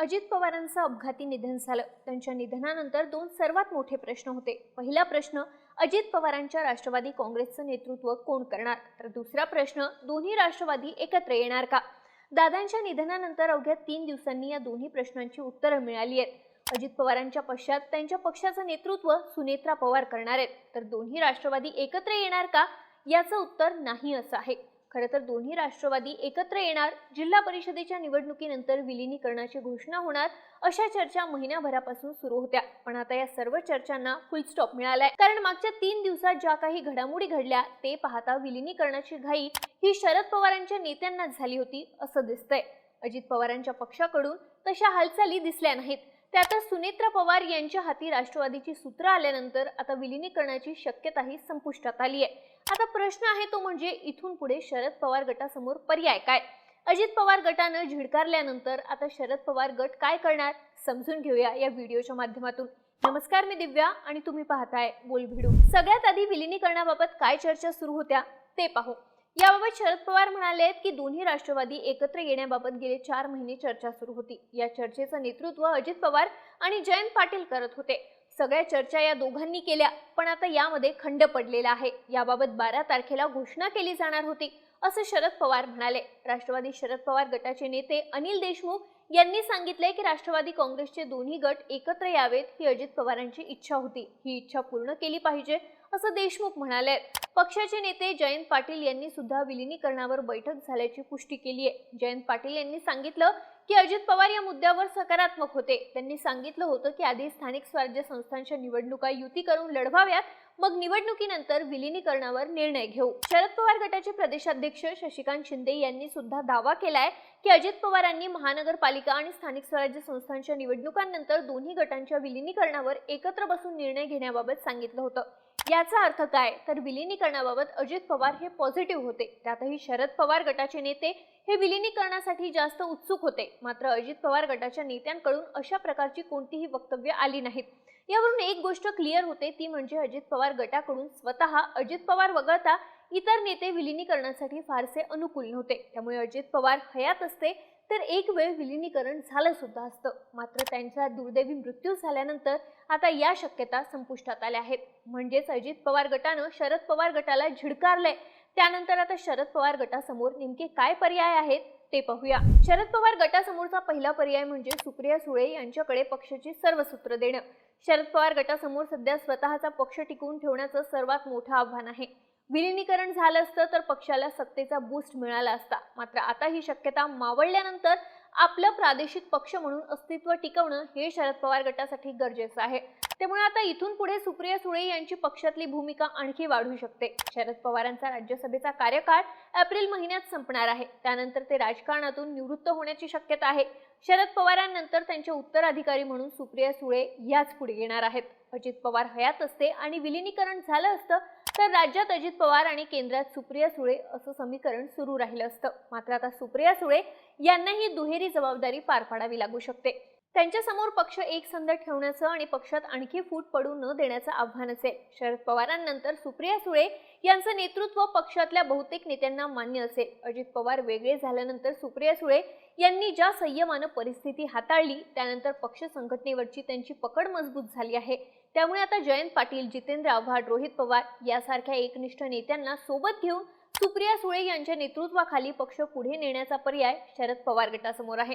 अजित पवारांचं अपघाती निधन झालं. त्यांच्या निधनानंतर दोन सर्वात मोठे प्रश्न होते. पहिला प्रश्न अजित पवारांच्या राष्ट्रवादी काँग्रेसचं नेतृत्व कोण करणार? तर दुसरा प्रश्न दोन्ही राष्ट्रवादी एकत्र येणार का? दादांच्या निधनानंतर अवघ्या तीन दिवसांनी या दोन्ही प्रश्नांची उत्तरं मिळाली आहेत. अजित पवारांच्या पश्चात त्यांच्या पक्षाचं नेतृत्व सुनेत्रा पवार करणार आहेत. तर दोन्ही राष्ट्रवादी एकत्र येणार का? याचं उत्तर नाही असं आहे. खरं तर दोन्ही राष्ट्रवादी एकत्र येणार जिल्हा परिषदेच्या निवडणुकीनंतर विलिनीकरणाची घोषणा होणार अशा चर्चा महिन्याभरापासून सुरू होत्या. पण आता या सर्व चर्चांना फुल स्टॉप मिळालाय. कारण मागच्या तीन दिवसात ज्या काही घडामोडी घडल्या ते पाहता विलिनीकरणाची घाई ही शरद पवारांच्या नेत्यांना झाली होती असं दिसतंय. अजित पवारांच्या पक्षाकडून तशा हालचाली दिसल्या नाहीत. त्यातच सुनेत्रा पवार यांच्या हाती राष्ट्रवादीची सूत्र आल्यानंतर आता विलिनीकरणाची शक्यताही संपुष्टात आली आहे आता प्रश्न आहे तो म्हणजे इथून पुढे शरद पवार गटासमोर पर्याय काय? अजित पवार गटानं झिडकारल्यानंतर आता शरद पवार गट काय करणार? समजून घेऊया या व्हिडिओच्या माध्यमातून. नमस्कार मी दिव्या आणि तुम्ही पाहताय बोल भिडू सगळ्यात आधी विलिनीकरणाबाबत काय चर्चा सुरू होत्या ते पाहू. याबाबत शरद पवार म्हणाले की दोन्ही राष्ट्रवादी एकत्र येण्याबाबत गेले चार महिने चर्चा सुरू होती. या चर्चेचं नेतृत्व अजित पवार आणि जयंत पाटील करत होते. सगळ्या चर्चा या दोघांनी केल्या पण आता यामध्ये खंड पडलेला आहे. याबाबत बारा तारखेला घोषणा केली जाणार होती असं शरद पवार म्हणाले. राष्ट्रवादी शरद पवार गटाचे नेते अनिल देशमुख यांनी सांगितले की राष्ट्रवादी काँग्रेसचे दोन्ही गट एकत्र यावेत ही अजित पवारांची इच्छा होती. ही इच्छा पूर्ण केली पाहिजे असं देशमुख म्हणाले. पक्षाचे नेते जयंत पाटील यांनी सुद्धा विलिनीकरणावर बैठक झाल्याची पुष्टी केली आहे. जयंत पाटील यांनी सांगितलं की अजित पवार या मुद्द्यावर सकारात्मक होते. त्यांनी सांगितलं होतं की आधी स्थानिक स्वराज्य संस्थांच्या निवडणुका युती करून लढवाव्यात मग निवडणुकीनंतर विलिनीकरणावर निर्णय घेऊ. शरद पवार गटाचे प्रदेशाध्यक्ष शशिकांत शिंदे यांनी सुद्धा दावा केलाय की अजित पवारांनी महानगरपालिका आणि स्थानिक स्वराज्य संस्थांच्या निवडणुकांनंतर दोन्ही गटांच्या विलिनीकरणावर एकत्र बसून निर्णय घेण्याबाबत सांगितलं होतं. याचा अर्थ काय? तर विलिनीकरणाबाबत अजित पवार हे पॉझिटिव्ह होते. त्यातही शरद पवार गटाचे नेते हे विलिनीकरणासाठी जास्त उत्सुक होते. मात्र अजित पवार गटाच्या नेत्यांकडून अशा प्रकारची कोणतीही वक्तव्य आली नाहीत. यावरून एक गोष्ट क्लिअर होते ती म्हणजे अजित पवार गटाकडून स्वतः अजित पवार वगळता इतर नेते विलिनीकरणासाठी फारसे अनुकूल नव्हते. त्यामुळे अजित पवार हयात असते तर एक वेळ विलिनीकरण झालं सुद्धा असतं. मात्र त्यांचा दुर्दैवी मृत्यू झाल्यानंतर आता या शक्यता संपुष्टात आल्या आहेत. म्हणजेच अजित पवार गटानं शरद पवार गटाला झिडकारलंय. त्यानंतर आता शरद पवार गटासमोर नेमके काय पर्याय आहेत? ते पाहूया. शरद पवार गटासमोरचा पहिला पर्याय म्हणजे सुप्रिया सुळे यांच्याकडे पक्षाची सर्व सूत्र देणं. शरद पवार गटासमोर सध्या स्वतःचा पक्ष टिकवून ठेवण्याचं सर्वात मोठं आव्हान आहे. विलिनीकरण झालं असतं तर पक्षाला सत्तेचा बूस्ट मिळाला असता. मात्र आता ही शक्यता मावळल्यानंतर आपलं प्रादेशिक पक्ष म्हणून अस्तित्व टिकवणं हे शरद पवार गटासाठी गरजेचं आहे. त्यामुळे आता इथून पुढे सुप्रिया सुळे यांची पक्षातली भूमिका आणखी वाढू शकते. शरद पवारांचा राज्यसभेचा कार्यकाळ एप्रिल महिन्यात संपणार आहे. त्यानंतर ते राजकारणातून निवृत्त होण्याची शक्यता आहे. शरद पवारांनंतर त्यांचे उत्तराधिकारी म्हणून सुप्रिया सुळे याच पुढे येणार आहेत. अजित पवार हयात असते आणि विलिनीकरण झालं असतं तर राज्यात अजित पवार आणि केंद्रात सुप्रिया सुळे असं समीकरण सुरू राहिलं असतं. मात्र आता सुप्रिया सुळे यांनाही दुहेरी जबाबदारी पार पाडावी लागू शकते. त्यांच्यासमोर पक्ष एकसंध ठेवण्याचं आणि पक्षात आणखी फूट पडू न देण्याचं आव्हान असेल. शरद पवारांनंतर सुप्रिया सुळे यांचं नेतृत्व पक्षातल्या बहुतेक नेत्यांना मान्य असेल. अजित पवार वेगळे झाल्यानंतर सुप्रिया सुळे यांनी ज्या संयमानं परिस्थिती हाताळली त्यानंतर पक्ष संघटनेवरची त्यांची पकड मजबूत झाली आहे. त्यामुळे आता जयंत पाटील जितेंद्र आव्हाड रोहित पवार यासारख्या एकनिष्ठ नेत्यांना सोबत घेऊन सुप्रिया सुळे यांच्या नेतृत्वाखाली पक्ष पुढे नेण्याचा पर्याय शरद पवार गटासमोर आहे.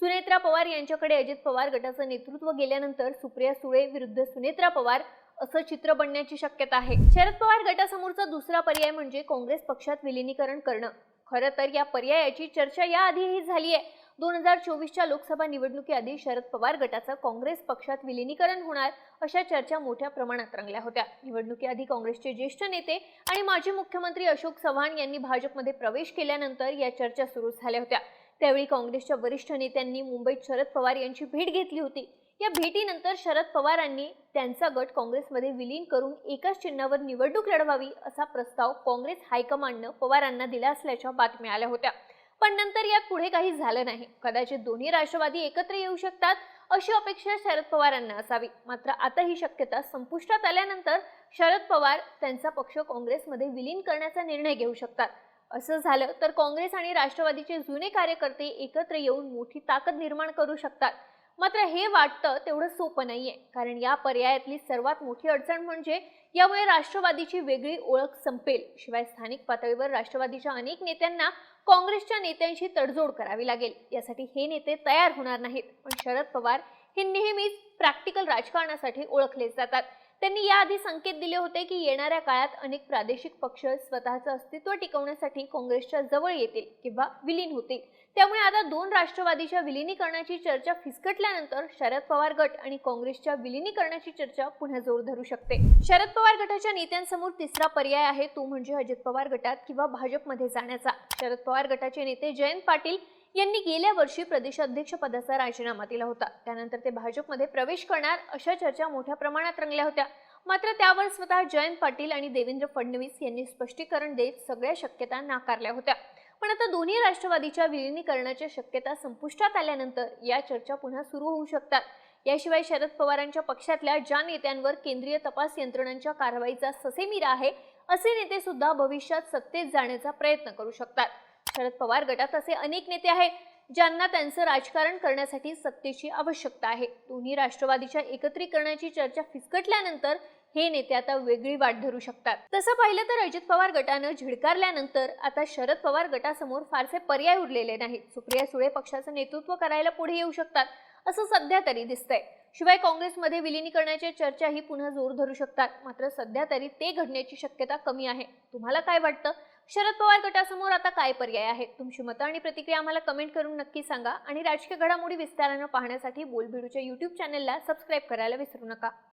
सुनेत्रा पवार यांच्याकडे अजित पवार गटाचं नेतृत्व गेल्यानंतर सुप्रिया सुळे विरुद्ध सुनेत्रा पवार असं चित्र बनण्याची शक्यता आहे. शरद पवार गटासमोरचा दुसरा पर्याय म्हणजे काँग्रेस पक्षात विलिनीकरण करणं. खरं तर या पर्यायाची चर्चा याआधीही झाली आहे. दोन हजार चोवीसच्या लोकसभा निवडणुकीआधी शरद पवार गटाचं काँग्रेस पक्षात विलिनीकरण होणार अशा चर्चा मोठ्या प्रमाणात रंगल्या होत्या. निवडणुकीआधी काँग्रेसचे ज्येष्ठ नेते आणि माजी मुख्यमंत्री अशोक चव्हाण यांनी भाजपमध्ये प्रवेश केल्यानंतर या चर्चा सुरू झाल्या होत्या. त्यावेळी काँग्रेसच्या वरिष्ठ नेत्यांनी मुंबईत शरद पवार यांची भेट घेतली होती. या भेटीनंतर शरद पवारांनी त्यांचा गट काँग्रेसमध्ये विलीन करून एकाच चिन्हावर निवडणूक लढवावी असा प्रस्ताव काँग्रेस हायकमांडनं पवारांना दिला असल्याच्या बातम्या आल्या होत्या. पण नंतर यात पुढे काही झालं नाही. कदाचित दोन्ही राष्ट्रवादी एकत्र येऊ शकतात अशी अपेक्षा शरद पवारांना असावी. मात्र आता ही शक्यता संपुष्टात आल्यानंतर शरद पवार त्यांचा पक्ष काँग्रेसमध्ये विलीन करण्याचा निर्णय घेऊ शकतात. असं झालं तर काँग्रेस आणि राष्ट्रवादीचे जुने कार्यकर्ते एकत्र येऊन मोठी ताकद निर्माण करू शकतात. मात्र हे वाटतं तेवढं सोपं नाहीये. कारण या पर्यायातली सर्वात मोठी अडचण म्हणजे यामुळे राष्ट्रवादीची वेगळी ओळख संपेल. शिवाय स्थानिक पातळीवर राष्ट्रवादीच्या अनेक नेत्यांना काँग्रेसच्या नेत्यांशी तडजोड करावी लागेल. यासाठी हे नेते तयार होणार नाहीत. पण शरद पवार हे नेहमीच प्रॅक्टिकल राजकारणासाठी ओळखले जातात. त्यांनी याआधी संकेत दिले होते की येणाऱ्या काळात अनेक प्रादेशिक पक्ष स्वतःचं अस्तित्व टिकवण्यासाठी काँग्रेसच्या जवळ येतील किंवा विलीन होतील. त्यामुळे आता दोन राष्ट्रवादीच्या विलिनीकरणाची चर्चा फिसकटल्यानंतर शरद पवार गट आणि काँग्रेसच्या विलिनीकरणाची चर्चा पुन्हा जोर धरू शकते. शरद पवार गटाच्या नेत्यांसमोर तिसरा पर्याय आहे तो म्हणजे अजित पवार गटात किंवा भाजपमध्ये जाण्याचा. शरद पवार गटाचे नेते जयंत पाटील यांनी गेल्या वर्षी प्रदेशाध्यक्ष पदाचा राजीनामा दिला होता. त्यानंतर ते भाजपमध्ये प्रवेश करणार अशा चर्चा मोठ्या प्रमाणात रंगल्या होत्या. मात्र त्यावर स्वतः जयंत पाटील आणि देवेंद्र फडणवीस यांनी स्पष्टीकरण देत सगळ्या शक्यता नाकारल्या होत्या. पण आता दोन्ही राष्ट्रवादीच्या विलिनीकरणाच्या शक्यता संपुष्टात आल्यानंतर या चर्चा पुन्हा सुरू होऊ शकतात. याशिवाय शरद पवारांच्या पक्षातल्या ज्या नेत्यांवर केंद्रीय तपास यंत्रणांच्या कारवाईचा ससेमिरा आहे असे नेते सुद्धा भविष्यात सत्तेत जाण्याचा प्रयत्न करू शकतात. शरद पवार गटात असे अनेक नेते आहेत ज्यांना त्यांचं राजकारण करण्यासाठी सत्तेची आवश्यकता आहे. दोन्ही राष्ट्रवादीच्या एकत्रीकरणाची चर्चा फिसकटल्यानंतर हे नेते आता वेगळी वाट धरू शकतात. तसं पाहिलं तर अजित पवार गटानं झिडकारल्यानंतर आता शरद पवार गटासमोर फारसे पर्याय उरलेले नाहीत. सुप्रिया सुळे पक्षाचं नेतृत्व करायला पुढे येऊ शकतात असं सध्या तरी दिसतंय. शिवाय काँग्रेसमध्ये विलीनीकरणाच्या चर्चाही पुन्हा जोर धरू शकतात. मात्र सध्या तरी ते घडण्याची शक्यता कमी आहे. तुम्हाला काय वाटतं? शरद पवार गटासमोर आता काय पर्याय आहे तुमची मतं आणि प्रतिक्रिया आम्हाला कमेंट करून नक्की सांगा. आणि राजकीय घडामोडी विस्तारानं पाहण्यासाठी बोलबिडूच्या युट्यूब चॅनलला सबस्क्राईब करायला विसरू नका.